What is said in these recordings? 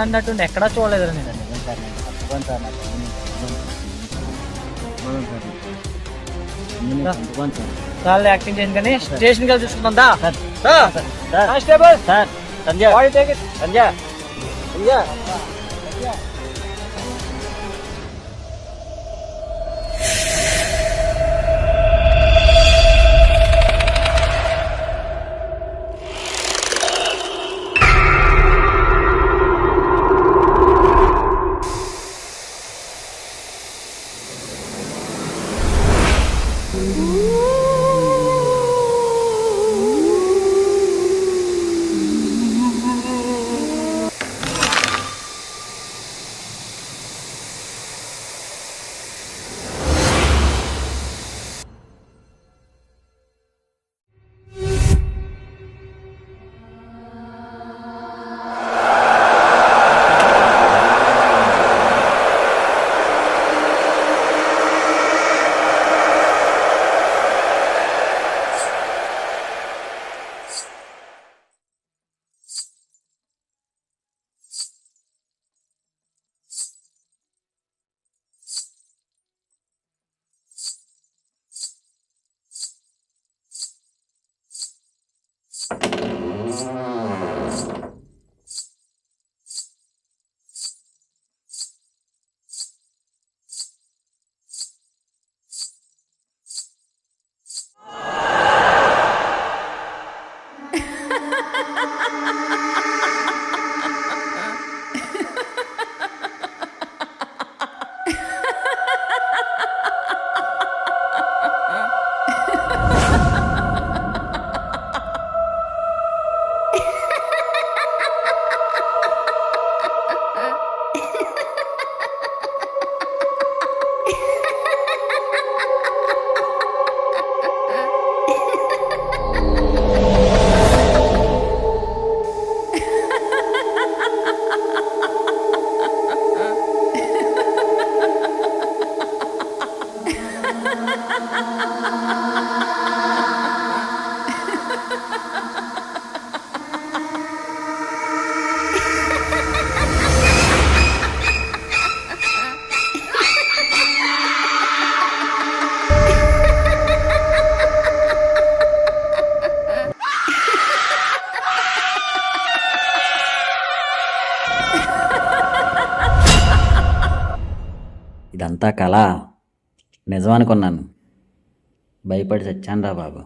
అన్నట్టు ఎక్కడా చూడలేదు నేను. నిజం సార్ నేను సార్ నాకు యాక్టింగ్ చేయండి కానీ స్టేషన్కి వెళ్ళి చూసుకుందాం. Sir. Sir. Sandhya. It. Sandhya. Sandhya. నిజం కొన్నాను భయపడి చచ్చానురా బాబు.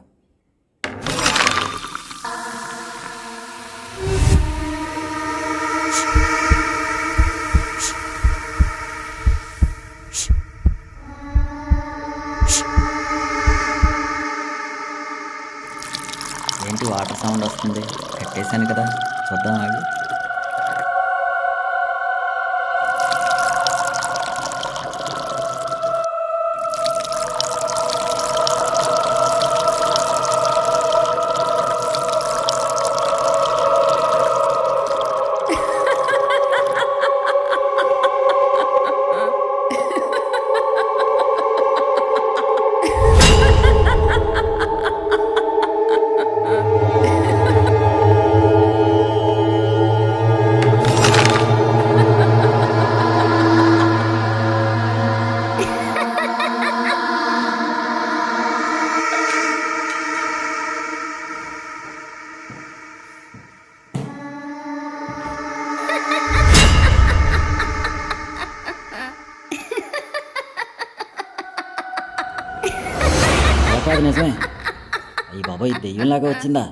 లాగా వచ్చిందా?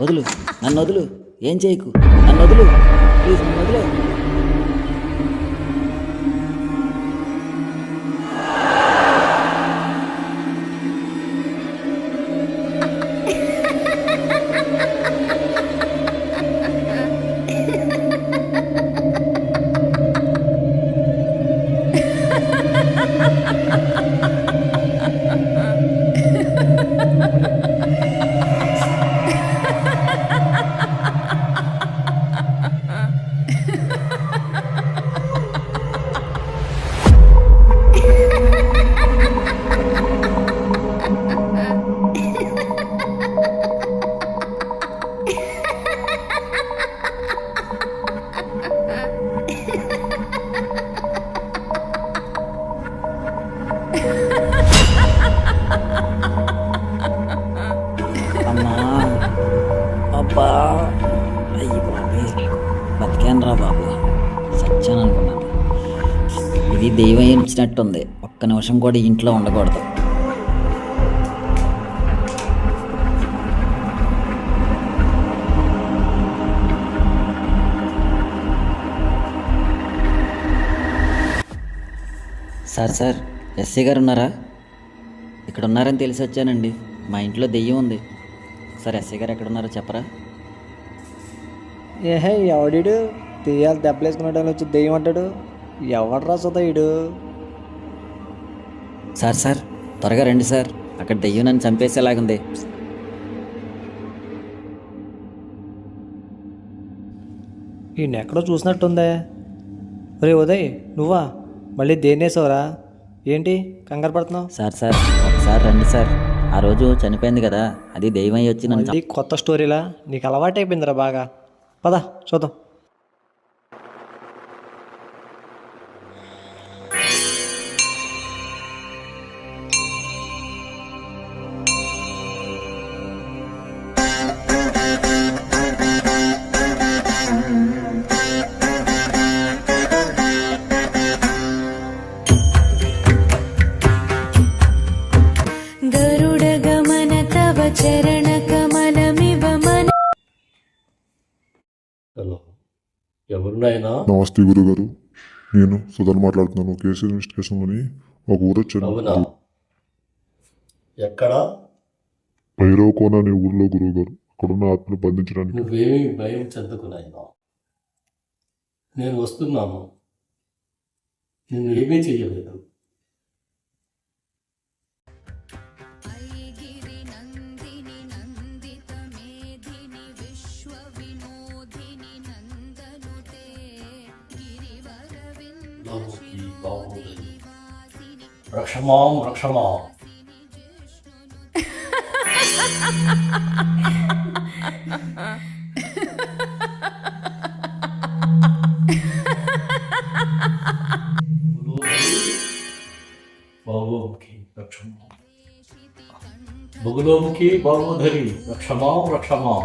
వదులు నన్ను వదులు ఏం చేయకు? నన్ను వదులు ప్లీజ్ నన్ను వదిలే. దెయ్యం ఒక్క నిమిషం కూడా ఇంట్లో ఉండకూడదు. సార్ సార్ ఎస్సీ గారు ఉన్నారా? ఇక్కడ ఉన్నారని తెలిసి వచ్చానండి. మా ఇంట్లో దెయ్యం ఉంది. సార్ ఎస్సీ గారు ఎక్కడ ఉన్నారో చెప్పరా? ఏహే ఎవడీడు? దెయ్యాలు దెబ్బలేసుకునే వచ్చి దెయ్యం అంటాడు. ఎవడరా సుధయుడు సార్ సార్ త్వరగా రండి సార్. అక్కడ దెయ్యం నన్ను చంపేసేలాగుంది. ఈయన ఎక్కడో చూసినట్టుందే. ఒరే ఉదయ్ నువ్వా? మళ్ళీ దేన్నేసావురా ఏంటి కంగారు పడుతున్నావు? సార్ సార్ ఒకసారి రండి సార్. ఆ రోజు చనిపోయింది కదా అది దెయ్యం అయి వచ్చి నన్ను కొత్త స్టోరీలా? నీకు అలవాటు అయిపోయిందిరా బాగా. పద చూద్దాం. నమస్తే గురుగారు నేను సుధన్ మాట్లాడుతున్నాను. కేసు ఇన్వెస్టిగేషన్లోని ఒక ఊరు అవునా? వచ్చాను ఎక్కడ? భైరవ కోన అనే ఊర్లో గురువుగారు అక్కడున్న ఆత్మను బంధించడానికి నువ్వేమీ భయం చెందకు నాయనా. నేను వస్తున్నాను. నిన్ను ఏమీ చెయ్యలేదు. రక్షమాం రక్షమాం బాబోముఖి రక్షమాం బగులోముఖి బాబోధరి రక్షమాం రక్షమాం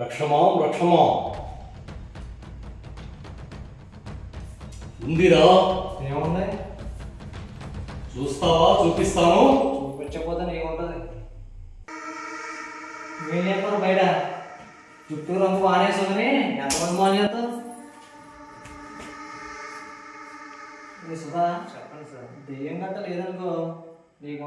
రక్షమాం రక్షమాం ఉందిరా. ఏముంది చూస్తావా? చూపిస్తాను. చూపించకపోతే నీకు ఉంటుంది మీరేపరు బయట? చుట్టూ రంగు మానేసుకుని ఎంతమంది మానేస్తావు? సుధా చెప్పండి సార్. దెయ్యం గట్ట లేదనుకో నీకు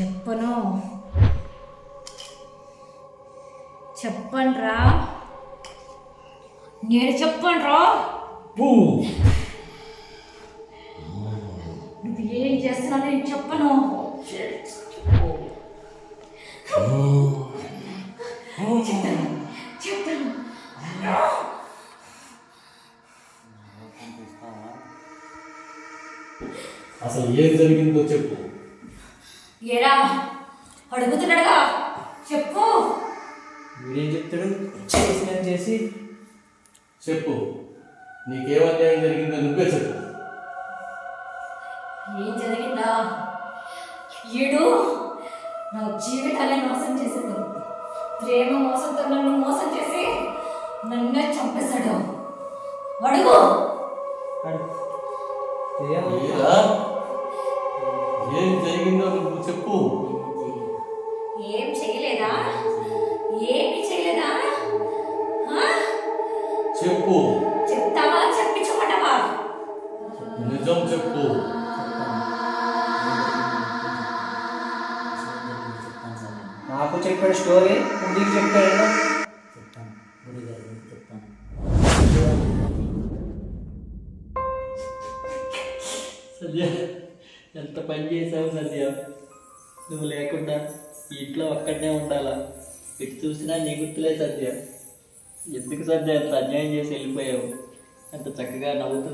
చెప్పను. చెప్పండ్రా. నేను చెప్పండ్రా. నువ్వు ఏం చేస్తున్నా నేను చెప్పను. చెప్తాను చెప్తాను అసలు ఏం జరిగిందో చెప్పు. ఏరా? అడుగుతున్నాడుగా. చెప్పు. వీడేం చెప్తాడు చేసినని చేసి. చెప్పు. నీకేం అన్యాయం జరిగిందో నువ్వే చెప్పు. ఏం జరిగిందా? ఈడు నా జీవితాన్ని మోసం చేశాడు ప్రేమ మోసంతో నన్ను మోసం చేసి నన్నే చంపేశాడు. అడుగు? ఏం జరిగిందో నువ్వు చెప్పు. చెప్పాడు స్టోరీ నీకు చెప్తాడు చెప్తాను చెప్తాను సద్య ఎంత పని చేసావు సద్య? నువ్వు లేకుండా ఇంట్లో ఒక్కడనే ఉండాలా? ఇటు చూసినా నీ గుర్తులే సద్య. ఎందుకు సద్య అంత అన్యాయం చేసి వెళ్ళిపోయావు? అంత చక్కగా నవ్వుతూ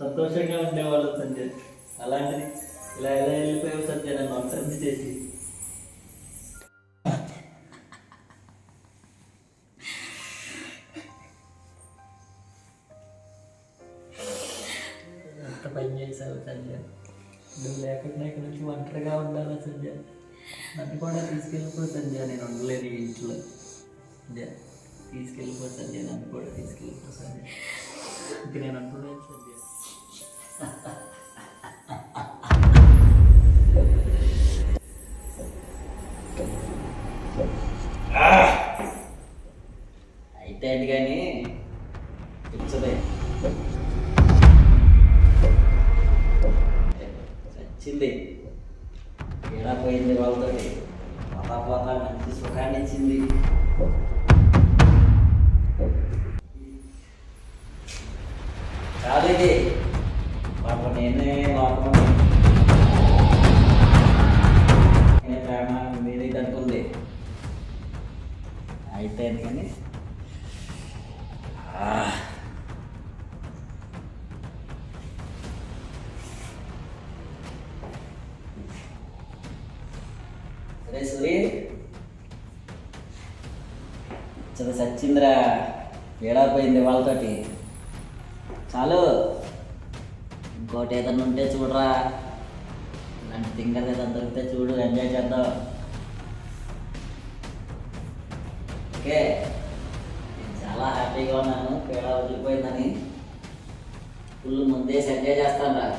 సంతోషంగా ఉండేవాళ్ళు సద్య. అలాంటిది ఇలా ఎలా వెళ్ళిపోయావు సద్య? నన్ను అంతరించి చేసి. అది కూడా తీసుకెళ్ళిపో సంధ్య నేను ఉండలేను ఇంట్లో. సంధ్య తీసుకెళ్ళిపో సంధ్య నన్ను కూడా తీసుకెళ్ళిపో సంధ్య. ఇంక నేను ఉండలేను సంధ్య. సరే సూరి చదువు సచ్చిందిరా ఏడాపోయింది వాళ్ళతోటి. చాలు. ఇంకోటి ఏదన్నా ఉంటే చూడరా. ఇలాంటి థింగర్ ఏదైనా దొరికితే చూడు ఎంజాయ్ చేద్దాం. ఓకే. నేను చాలా హ్యాపీగా ఉన్నాను పేడ వదిలిపోయిందని. ఫుల్ ముందేసి ఎంజాయ్ చేస్తాను రా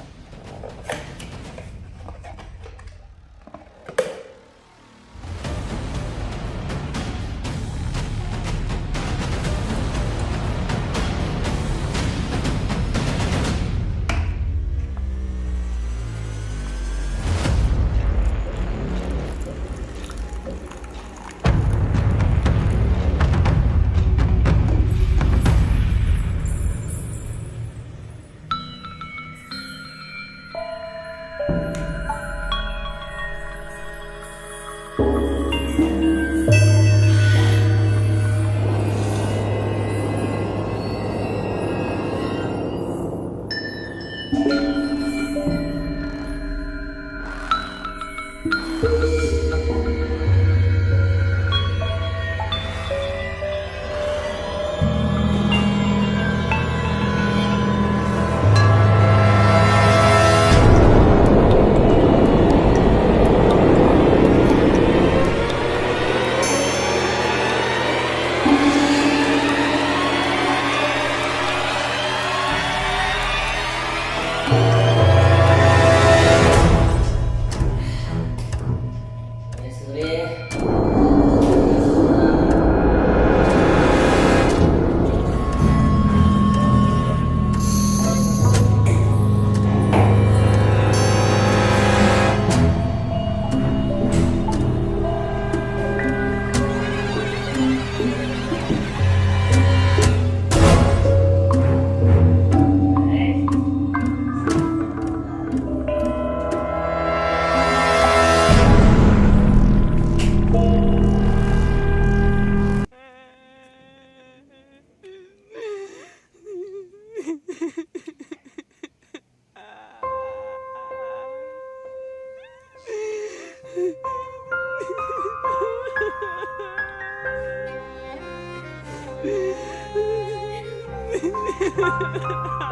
Ha ha ha ha!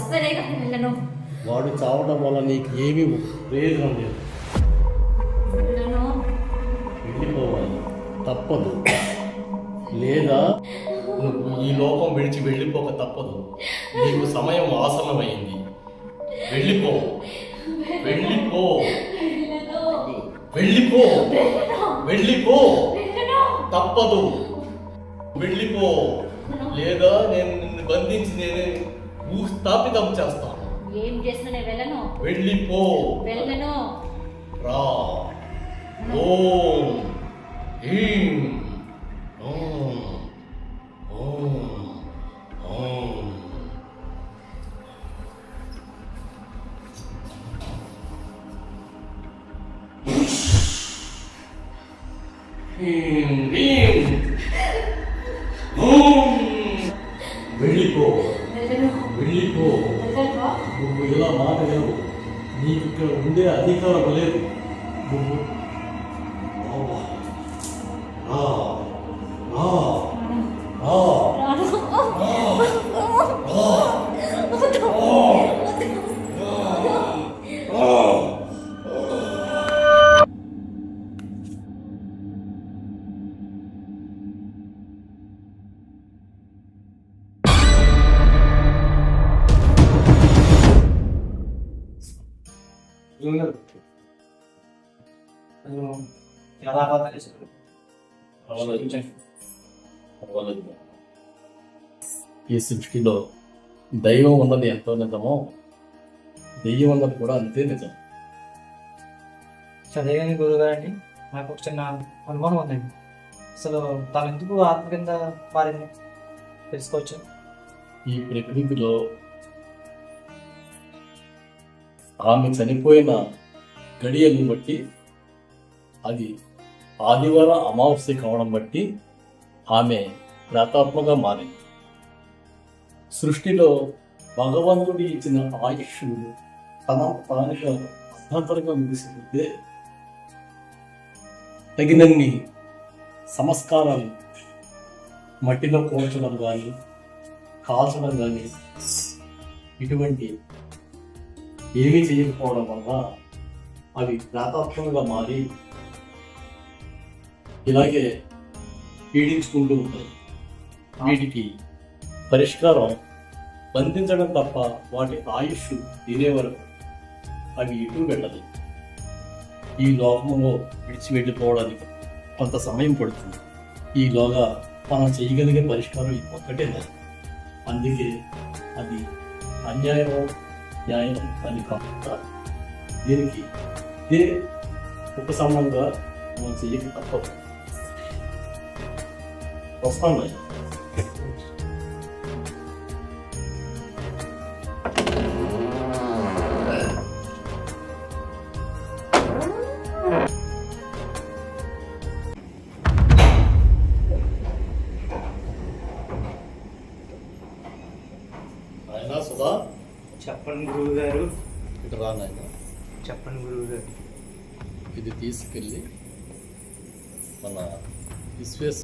చస్తేనే కానీ వెళ్ళను. వాడు చావడం వల్ల నీకు ఏమీ ప్రయోజనం లేదు. వెళ్ళను. వెళ్ళిపోవాలి. తప్పదు. లేదా నువ్వు ఈ లోకం విడిచి వెళ్ళిపోక తప్పదు. నీకు సమయం ఆసన్నమైంది. వెళ్ళిపో. వెళ్ళిపో. వెళ్ళిపో. వెళ్ళిపో. తప్పదు. వెళ్ళిపో. లేదా నేను నిన్ను బంధించి నేనే భూస్థాపితం చేస్తాను ఏం చేసినా నేను వెళ్ళను. వెళ్ళిపో. వెళ్ళను. రా. ఓం. ఓం ఓం. అబద్ధాలు చేశాను అవ్వలేదు. ఈ సృష్టిలో దైవం ఉన్నది ఎంతో నిజమో దెయ్యం ఉన్నది కూడా అంతే నిజం చదివాని గురువు గారండి నాకు ఒక చిన్న అనుమానం ఉందండి అసలు తను ఎందుకు ఆత్మ కింద మారింది తెలుసుకోవచ్చు ఈ ప్రకృతిలో ఆమె చనిపోయిన గడియలను బట్టి అది ఆదివారం అమావాస్య కావడం బట్టి ఆమె ప్రాతాత్మగా మారింది. సృష్టిలో భగవంతుడి ఇచ్చిన ఆయుష్ తన తానుగా అర్థాంతరంగా ముగిసిపోతే తగినన్ని సంస్కారాలు మట్టిలో పోల్చడం కానీ కాల్చడం కానీ ఇటువంటి ఏమీ చేయకపోవడం వల్ల అవి ప్రాతాత్మకంగా మారి ఇలాగే పీడించుకుంటూ ఉంటాయి వీటికి పరిష్కారం బంధించడం తప్ప వాటి ఆయుష్ తీరే వరకు అవి ఇటు వెళ్ళదు. ఈ లోకంలో విడిచి వెళ్ళిపోవడానికి కొంత సమయం పడుతుంది. ఈలోగా మనం చేయగలిగే పరిష్కారం ఒక్కటే. లేదు అందుకే అది అన్యాయం న్యాయం అని కాకుండా దీనికి ఇదే ఉపశమనంగా మనం చెయ్యక తప్పదు వస్తాను చెప్పండి గురువు గారు చెప్పండి గురువు గారు ఇది తీసుకెళ్ళి మన విశ్వేశ్